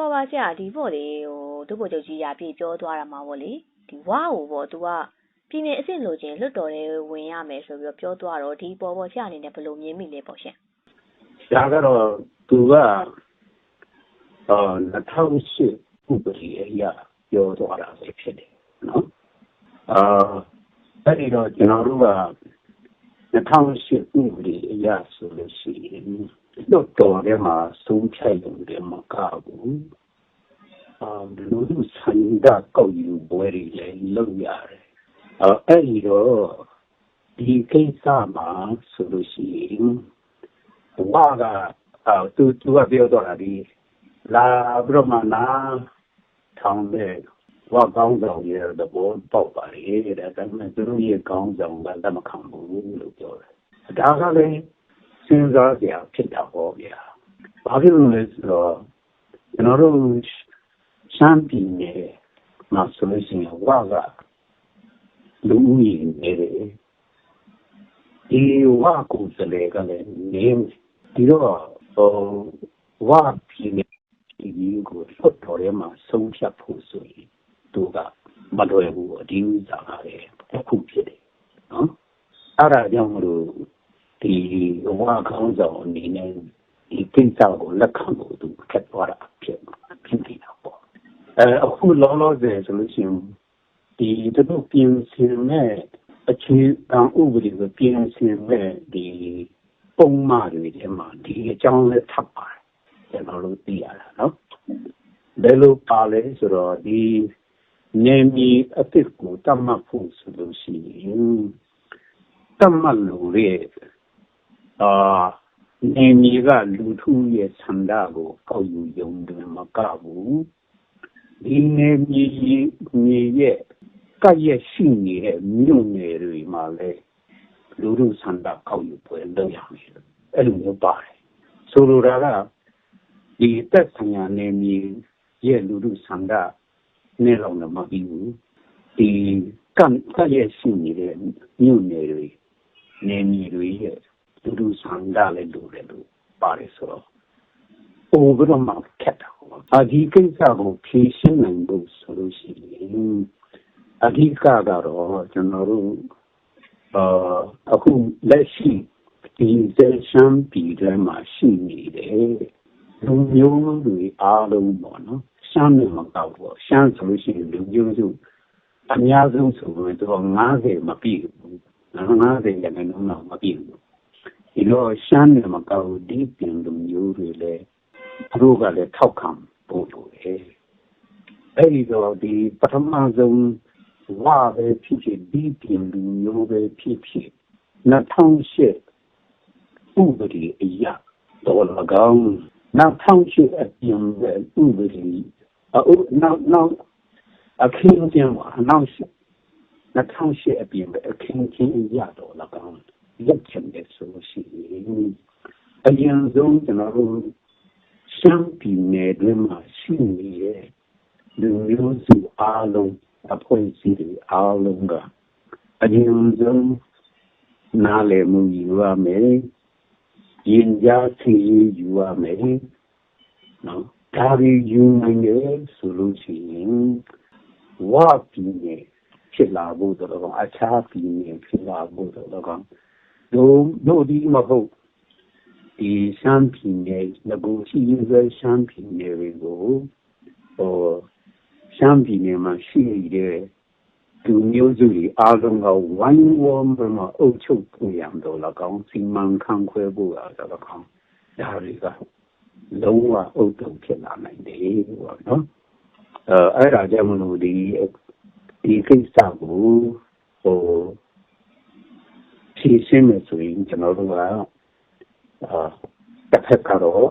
ဟောပါဆရာဒီပေါ့လေဟိုဒုဗိုလ်ချုပ်ကြီးရာပြေပြောသွားတာမှာပေါ့လေဒီဝါကိုပေါ့ तू ကပြည်နယ်အဆင့်လိုချင်လွတ်တော်ထဲဝင်ရမယ်ဆိုပြီးတော့ပြောသွားတော့ဒီပေါ်ပေါ့ဆရာအနေနဲ့ဘယ်လိုမြင်မိလဲပေါ့ရှင်ဒါကတော့သူကအာ2008ဥပဒေအရပြောသွားတာပဲဖြစ်တယ်နော်အာအဲ့ဒီတော့ကျွန်တော်တို့က2008ဥပဒေအရဆိုလို့ရှိရင် လွတ်တော်ထဲမှာဆုံးဖြတ်ရုံတည်းမကဘူးအာလူလူစံဒကောက်ယူပွဲတွေလည်းလုပ်ရတယ်အဲအဲ့ဒီတော့ဒီကိစ္စမှာဆိုလို့ရှိရင်ဝါကအာသူသူကပြောတော့တာဒီလာပြီးတော့မှနာထောင်တဲ့ဝါကောင်းဆောင်ရဲ့သဘောပေါက်ပါလေတဲ့ဒါပေမဲ့သူတို့ရဲ့ကောင်းဆောင်ကလက်မခံဘူးလို့ပြောတယ်ဒါကလည်း စဉ်းစားကြရဖြစ်တာပေါ့ဗျာဘာဖြစ်လို့လဲဆိုတော့ကျွန်တော်တို့ရှမ်းပြည်နယ်မှာဆိုလို့ရှိရင်ဝါကလူဦးရေနေတယ်ဒီဝါကိုစလေကလည်းနေဒီတော့ဟိုဝါပြည်နယ်ဒီကိုလွတ်တော်ထဲမှာဆုံးဖြတ်ဖို့ဆိုရင်သူကမလွယ်ဘူးအဒီဥစ္စာကလည်းအခုဖြစ်တယ်နော်အဲ့ဒါကြောင့်မလို့ ဒီဝါကောင်းဆောင်အနေနဲ့ဒီကိစ္စကိုလက်ခံဖို့သူခက်သွားတာဖြစ်ဖြစ်နေတာပေါ့အဲအခုလောလောဆယ်ဆိုလို့ရှိရင်ဒီတို့ပြင်ဆင်မဲ့အခြေခံဥပဒေကိုပြင်ဆင်မဲ့ဒီပုံမှန်တွေထဲမှာဒီအကြောင်းလည်းထပ်ပါတယ်ကျွန်တော်တို့သိရတာနော်ဘယ်လိုပါလဲဆိုတော့ဒီနေမီအစ်စ်ကိုတတ်မှတ်ဖို့ဆိုလို့ရှိရင်တတ်မှတ်လို့ရဲ့ အာနေမီကလူထုရဲ့ဆန္ဒကိုကောက်ယူယုံတယ်မကဘူးဒီနေမီမြေရဲ့ကရဲ့ရှိနေတဲ့မြို့နယ်တွေမှာလည်းလူထုဆန္ဒကောက်ယူပွဲလုပ်ရမယ်အဲ့လိုမျိုးပါတယ်ဆိုလိုတာကဒီတက်ဆိုင်ရာနေမီရဲ့လူထုဆန္ဒနဲ့တော့မပြီးဘူးဒီကံကရဲ့ရှိနေတဲ့မြို့နယ်တွေနေမီတွေရဲ့ လူလူဆန္ဒလည်းလိုတယ်လို့ပါတယ်ဆိုတော့ပိုပြီးတော့မှခက်တာပေါ့အဒီကိစ္စကိုဖြေရှင်းနိုင်ဖို့ဆိုလို့ရှိရင်အဓိကကတော့ကျွန်တော်တို့အာအခုလက်ရှိဒီဇက်ရှမ်းပြည်ထဲမှာရှိနေတယ်လူမျိုးတွေအားလုံးပေါ့နော်ရှမ်းနဲ့မကောက်ဘူးရှမ်းဆိုလို့ရှိရင်လူမျိုးစုအများဆုံးဆိုရင်တော့90မပြည့်ဘူး90ရာခိုင်နှုန်းတော့မပြည့်ဘူး ဒီလိုရှမ်းနဲ့မကောက်ဒီပြင်လူမျိုးတွေလည်းသူတို့ကလည်းထောက်ခံပို့လို့လေအဲ့ဒီတော့ဒီပထမဆုံးဝါပဲဖြစ်ဖြစ်ဒီပြင်လူမျိုးပဲဖြစ်ဖြစ်2008ဥပဒေအရာတော်လကောင်2008အပြင်ပဲဥပဒေအခုနောက်နောက်အခင်းကျင်းပါနောက်2008အပြင်ပဲအခင်းကျင်းရတော့လကောင် လက်ချင်တဲ့ဆိုရှိရင်အရင်ဆုံးကျွန်တော်တို့ရှမ်းပြည်နယ်တွင်းမှာရှိနေတဲ့လူမျိုးစုအားလုံးအဖွဲ့အစည်းတွေအားလုံးကအရင်ဆုံးနားလည်မှုယူရမယ်ရင်ကြားသိယူရမယ်နော်ဒါပြီးယူနိုင်တယ်ဆိုလို့ရှိရင်ဝါပြည်နယ်ဖြစ်လာဖို့တော့အခြားပြည်နယ်ဖြစ်လာဖို့တော့ တို့တို့ဒီမဟုတ်ဒီရှမ်းပြည်နယ်ငကူရှိရတဲ့ရှမ်းပြည်နယ်တွေကိုဟိုရှမ်းပြည်နယ်မှာရှိတဲ့သူမျိုးစုတွေအားလုံးကဝိုင်းဝန်းမှာအုပ်ချုပ်ဖို့ရံတော့လကောင်းစီမံခန့်ခွဲဖို့ရတော့လကောင်းဒါတွေကလုံးဝအုပ်ချုပ်ဖြစ်လာနိုင်တယ်ပေါ့နော်အဲအဲ့ဒါကြောင့်မလို့ဒီဒီကိစ္စကိုဟို ဖြည့်ရှင်းမယ်ဆိုရင်ကျွန်တော်တို့ကအာတစ်ဖက်ကတော့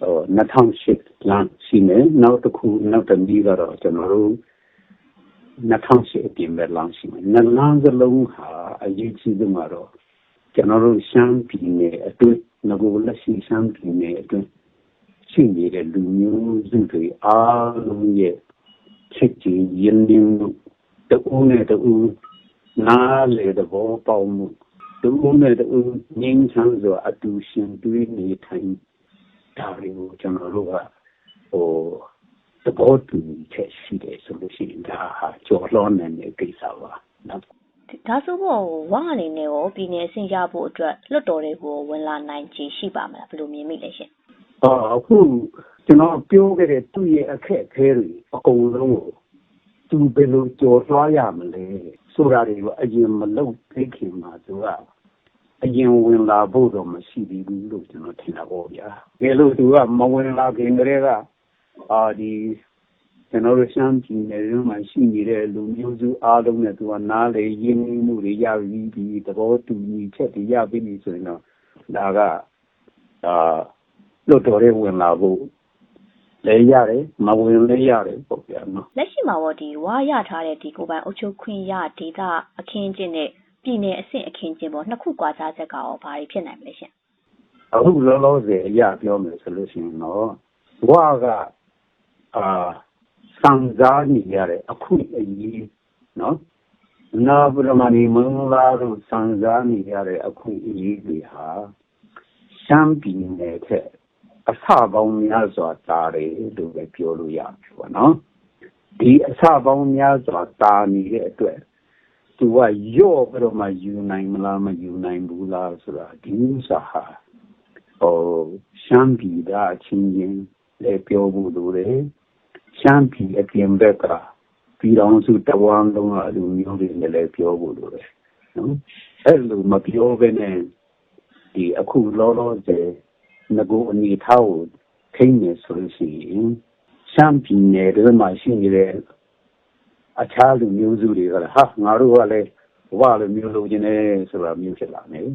ဟို2008လမ်းရှိမယ်နောက်တစ်ခုနောက်တစ်နည်းကတော့ကျွန်တော်တို့2008အပြင်ပဲလမ်းရှိမယ်နှစ်လမ်းစလုံးဟာအရေးကြီးဆုံးကတော့ကျွန်တော်တို့ရှမ်းပြည်နယ်အတွင်းငကိုလက်ရှိရှမ်းပြည်နယ်အတွင်းရှိနေတဲ့လူမျိုးစုတွေအားလုံးရဲ့ချက်ကြီးရင်းနှီးမှုတူနဲ့တူ နားလေသဘောပေါက်မှုတူနဲ့တူငြင်းချမ်းစွာအတူရှင်တွေးနေထိုင်ဒါတွေကိုကျွန်တော်တို့ကဟိုသဘောတူညီချက်ရှိတယ်ဆိုလို့ရှိရင်ဒါဟာကြော်လွှမ်းနိုင်တဲ့ကိစ္စပါနော်ဒါဆိုတော့ဝါအနေနဲ့ရောပြည်နယ်အဆင့်ရဖို့အတွက်လွှတ်တော်တွေကိုဝင်လာနိုင်ခြေရှိပါမလားဘယ်လိုမြင်မိလဲရှင်အော်အခုကျွန်တော်ပြောခဲ့တဲ့သူ့ရဲ့အခက်အခဲတွေအကုန်လုံးကို သူဘယ်လိုကြော်လွှားရမလဲဆိုတာတွေကိုအရင်မလုပ်သေးခင်မှာသူကအရင်ဝင်လာဖို့တော့မရှိသေးဘူးလို့ကျွန်တော်ထင်တာပေါ့ဗျာ။ဒါလို့သူကမဝင်လာခင်ကလေးကအာဒီကျွန်တော်တို့ရှမ်းပြည်နယ်မှာရှိနေတဲ့လူမျိုးစုအားလုံးနဲ့သူကနားလေရင်းနှီးမှုတွေရပြီးပြီးသဘောတူညီချက်တွေရပြီးပြီဆိုရင်တော့ဒါကအာလွတ်တော်ရဲ့ဝင်လာဖို့ လည်းရတယ်မဝင်လည်းရတယ်ပေါ့ဗျာနော်လက်ရှိမှာရောဒီဝါရထားတဲ့ဒီကိုယ်ပိုင်အုပ်ချုပ်ခွင့်ရဒေတာအခင်းကျင်းတဲ့ပြည်နယ်အဆင့်အခင်းကျင်းပေါ့နှစ်ခုကွာခြားချက်ကရောဘာတွေဖြစ်နိုင်မလဲရှင်အခုလောလောဆယ်အရပြောမယ်ဆိုလို့ရှိရင်တော့ဘဝကအာစံစားနေရတဲ့အခုအရေးနော်နာပရမဏိမင်္ဂလာတို့စံစားနေရတဲ့အခုအရေးတွေဟာရှမ်းပြည်နယ်ထက် အဆပေါင်းများစွာတာတယ်လို့ပဲပြောလို့ရပြီပေါ့နော်ဒီအဆပေါင်းများစွာတာနေတဲ့အတွက်သူကရော့ပြီးတော့မှယူနိုင်မလားမယူနိုင်ဘူးလားဆိုတာဒီဥစ္စာဟာဟိုရှမ်းပြည်သားအချင်းချင်းလည်းပြောဖို့လိုတယ်ရှမ်းပြည်အပြင်ဘက်ကပြည်တော်စုတဝမ်းလုံးကလူမျိုးတွေနဲ့လည်းပြောဖို့လိုတယ်နော်အဲ့လိုမပြောဘဲနဲ့ဒီအခုလောလောဆယ် ငကိုအနေထားကိုထိနေဆိုလို့ရှိရင်ရှမ်းပြည်နယ်တွေမှာရှိနေတဲ့အခြားလူမျိုးစုတွေကလည်းဟာငါတို့ကလည်းဘဝလိုမျိုးလိုချင်တယ်ဆိုတာမျိုးဖြစ်လာတယ်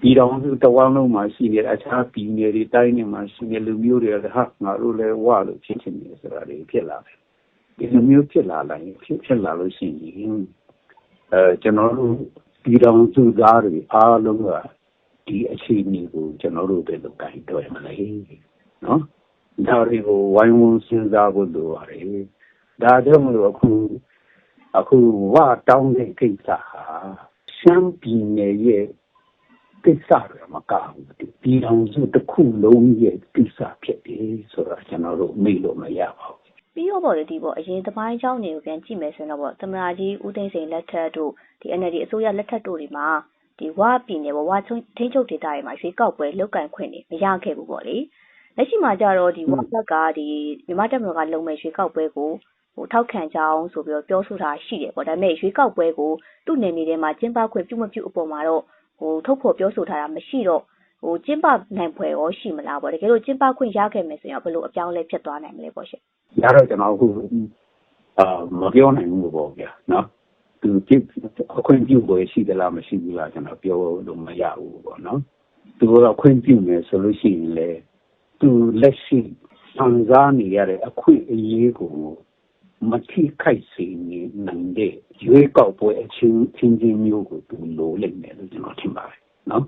ပြည်တော်စုတဝမ်းလုံးမှာရှိနေတဲ့အခြားပြည်နယ်တွေတိုင်းတွေမှာရှိနေလူမျိုးတွေကလည်းဟာငါတို့လည်းဝလို့ဖြစ်ချင်တယ်ဆိုတာတွေဖြစ်လာတယ်ဒီလိုမျိုးဖြစ်လာလိုက်ရင်ဖြစ်ဖြစ်လာလို့ရှိရင်အဲကျွန်တော်တို့ပြည်တော်စုသားတွေအားလုံးက ဒီအခြေအနေကိုကျွန်တော်တို့ပဲလုပ်ကိုင်တွေ့မလဲနော်ဒါတွေကိုဝိုင်းဝန်းစဉ်းစားဖို့လိုပါတယ်ဒါကြောင့်မလို့အခုအခုဝတောင်းတဲ့ကိစ္စဟာရှမ်းပြည်နယ်ရဲ့ကိစ္စတွေမကဘူးဒီပြည်အောင်စုတစ်ခုလုံးရဲ့ကိစ္စဖြစ်တယ်ဆိုတော့ကျွန်တော်တို့မေ့လို့မရပါဘူးပြီးတော့ပေါ့လေဒီပေါ့အရင်တပိုင်းကြောင်းတွေကိုပြန်ကြည့်မယ်ဆိုတော့ပေါ့သမရာကြီးဦးသိန်းစိန်လက်ထက်တို့ဒီ NLD အစိုးရလက်ထက်တို့တွေမှာ ဒီဝါပြည်နယ်ပေါ့ဝါချုံထိန်းချုပ်ဒေသတွေမှာရွေးကောက်ပွဲလုပ်ကင်ခွင့်တွေမရခဲ့ဘူးပေါ့လေလက်ရှိမှာကြတော့ဒီဝါဘက်ကဒီမြန်မာတပ်မတော်ကလုံမဲ့ရွေးကောက်ပွဲကိုဟိုထောက်ခံကြအောင်ဆိုပြီးတော့ပြောဆိုတာရှိတယ်ပေါ့ဒါပေမဲ့ရွေးကောက်ပွဲကိုသူ့နယ်မြေထဲမှာကျင်းပခွင့်ပြုမပြုအပေါ်မှာတော့ဟိုထုတ်ဖော်ပြောဆိုထားတာမရှိတော့ဟိုကျင်းပနိုင်ဖွယ်ရောရှိမလားပေါ့တကယ်လို့ကျင်းပခွင့်ရခဲ့မယ်ဆိုရင်ဘယ်လိုအပြောင်းလဲဖြစ်သွားနိုင်မလဲပေါ့ရှင်ဒါတော့ကျွန်တော်အခုအာမပြောနိုင်ဘူးပေါ့ဗျာနော် သူကြည့်အခွင့်ပြုပွဲရှိသလားမရှိဘူးလားကျွန်တော်ပြောလို့မရဘူးပေါ့နော်သူကတော့ခွင့်ပြုမယ်ဆိုလို့ရှိရင်လေသူလက်ရှိစံစားနေရတဲ့အခွင့်အရေးကိုမထိခိုက်စေနိုင်တဲ့ရွေးကောက်ပွဲအချင်းချင်းချင်းမျိုးကိုသူလိုလိမ့်မယ်လို့ကျွန်တော်ထင်ပါတယ်နော်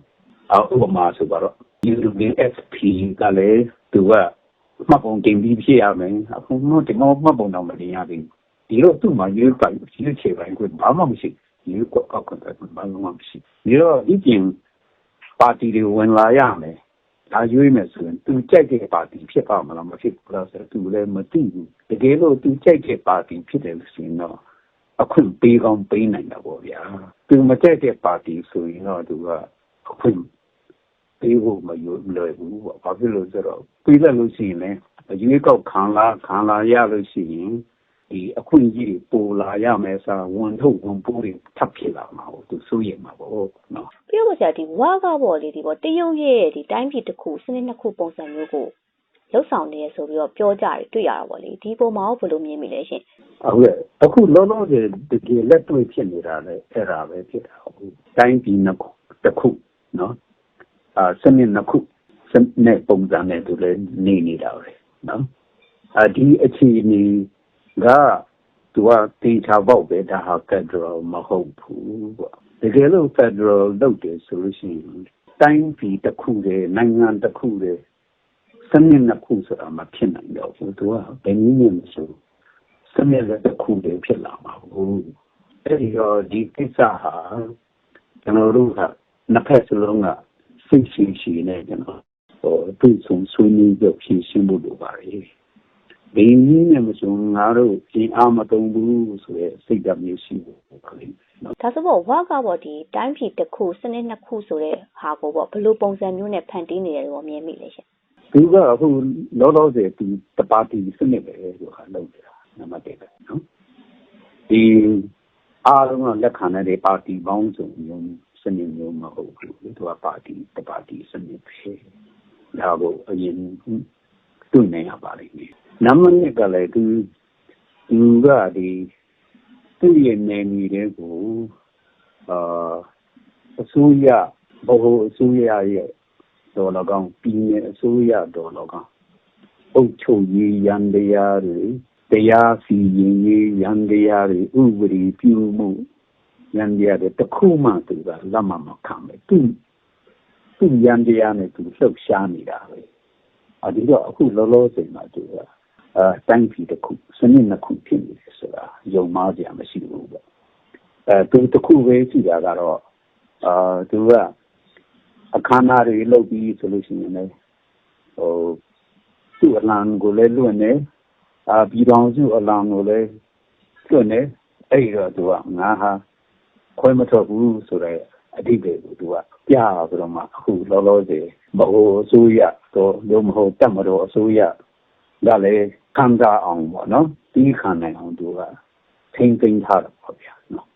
အောဥပမာဆိုတော့ UWFP ကလည်းသူကမှတ်ပုံတင်ပြီးဖြစ်ရမယ်အခုတော့ဒီတော့မှတ်ပုံတော့မတင်ရသေးဘူး ဒီတော့သူ့မှာရွေးပိုင်ရွေးချယ်ပိုင်ကိုဘာမှမရှိရွေးကောက်ကောက်ကောက်ဘာမှမရှိဒီတော့ဒီပြင်ပါတီတွေဝင်လာရမယ်ဒါရွေးမယ်ဆိုရင်သူကြိုက်တဲ့ပါတီဖြစ်ပါမလားမဖြစ်ဘူးလားဆိုတော့သူလည်းမသိဘူးတကယ်လို့သူကြိုက်တဲ့ပါတီဖြစ်တယ်လို့ဆိုရင်တော့အခွင့်ပေးကောင်းပေးနိုင်တာပေါ့ဗျာသူမကြိုက်တဲ့ပါတီဆိုရင်တော့သူကအခွင့်ပေးဖို့မရွလွယ်ဘူးပေါ့ဘာဖြစ်လို့ဆိုတော့ပြီးလက်လို့ရှိရင်လည်းရွေးကောက်ခံလာခံလာရလို့ရှိရင်ဒီ အခွင့်အရေးတွေ ပိုလာရမယ်ဆိုဝန်ထုတ်ဝန်ပိုးတွေ ထပ်ဖြစ်လာမှာပေါ့သူစိုးရိမ်မှာပေါ့နော် ပြီးတော့ ဆရာဒီဝါကပေါ့လေဒီပေါ့တရုတ်ရဲ့ဒီတိုင်းပြည်တစ်ခု စနစ်နှစ်ခု ပုံစံမျိုးကိုလှုပ်ဆောင်နေရဆိုပြီးတော့ ပြောကြတယ်တွေ့ရတာပေါ့လေ ဒီပုံမှာရော ဘယ်လိုမြင်မိလဲရှင်ဟုတ်ကဲ့ အခုလောလောဆယ် တကယ်လက်တွေ့ဖြစ်နေတာလေအဲ့ဒါပဲဖြစ်တာဟုတ်တိုင်းပြည်နှစ်ခုတစ်ခုနော်အာစနစ်နှစ်ခုစနစ်ပုံစံနဲ့ သူလည်း နေနေတာပဲနော်အာဒီအခြေအနေ ကသူကတေချာပေါက်ပဲဒါဟာ Federal မဟုတ်ဘူးပေါ့တကယ်လို့ Federal လုပ်တယ်ဆိုလို့ရှိရင်တိုင်းပြည်တစ်ခုတည်းနိုင်ငံတစ်ခုတည်းစနစ်နှစ်ခုဆိုတာမဖြစ်နိုင်တော့ဘူးသူကဘယ်နည်းနဲ့မဆိုစနစ်လည်းတစ်ခုတည်းဖြစ်လာမှာဘူးအဲ့ဒီတော့ဒီကိစ္စဟာကျွန်တော်တို့ကနှစ်ဖက်စလုံးကစိတ်ရှိရှိနဲ့ကျွန်တော်ဟိုတွေ့ဆုံဆွေးနွေးကြဖြည့်ရှင်းဖို့လိုပါ တယ်ဒီနည်းနဲ့မဆိုငါတို့အင်အားမတုံဘူးဆိုရဲစိတ်ဓာတ်မျိုးရှိဖို့ပါလိမ့်မယ်နော်ဒါဆိုပေါ့ဝါကပေါ့ဒီတိုင်းပြည်တစ်ခုစနစ်နှစ်ခုဆိုတဲ့ဟာကိုပေါ့ဘယ်လိုပုံစံမျိုးနဲ့ဖန်တီးနေတယ်လို့မြင်မိလဲရှင်သူကအခုလောလောဆယ်သူတပါတီစနစ်ပဲလို့ဟာလုပ်နေတာနံပါတ်1ပဲနော်ဒီအားလုံးကလက်ခံတဲ့ပါတီပေါင်းစုံမျိုးစနစ်မျိုးမဟုတ်ဘူးသူကပါတီတပါတီစနစ်ပဲဒါကိုအရင်တွေ့နေရပါလိမ့်မယ် နံပါတ်2ကလည်းသူသူကဒီသူ့ရဲ့နေမီတွေကိုအာအစိုးရဘဟိုအစိုးရရဲ့တော်လကောင်ပြည်နယ်အစိုးရတော်လကောင်အုပ်ချုပ်ရေးရန်တရားတွေတရားစီရင်ရေးရန်တရားတွေဥပဒေပြုမှုရန်တရားတွေတစ်ခုမှသူကလက်မမခံပဲသူသူရန်တရားနဲ့သူလှုပ်ရှားနေတာပဲအဒီတော့အခုလောလောဆယ်မှာသူက အဲတိုင်းပြည်တစ်ခုစနစ်နှစ်ခုဖြစ်နေတယ်ဆိုတာယုံမှားကြမရှိဘူးပေါ့အဲသူတစ်ခုပဲရှိတာကတော့အာသူကအခမ်းအနားတွေလုပ်ပြီးဆိုလို့ရှိရင်လည်းဟိုသူ့အလံကိုလည်းလွတ်နေအာပြည်တော်စုအလံကိုလည်းလွတ်နေအဲ့ဒီတော့သူကငါဟာခွဲမထွက်ဘူးဆိုတော့အတိတ်ကိုသူကပြရဆိုတော့မှအခုလောလောဆယ်ဘဟိုအစိုးရတော့လို့မဟုတ်တက်မတော်အစိုးရ ဒါလည်းခံစားအောင်ပေါ့နော်တီးခံနိုင်အောင်သူကထိမ့်သိမ်းထားတာပေါ့ဗျာနော်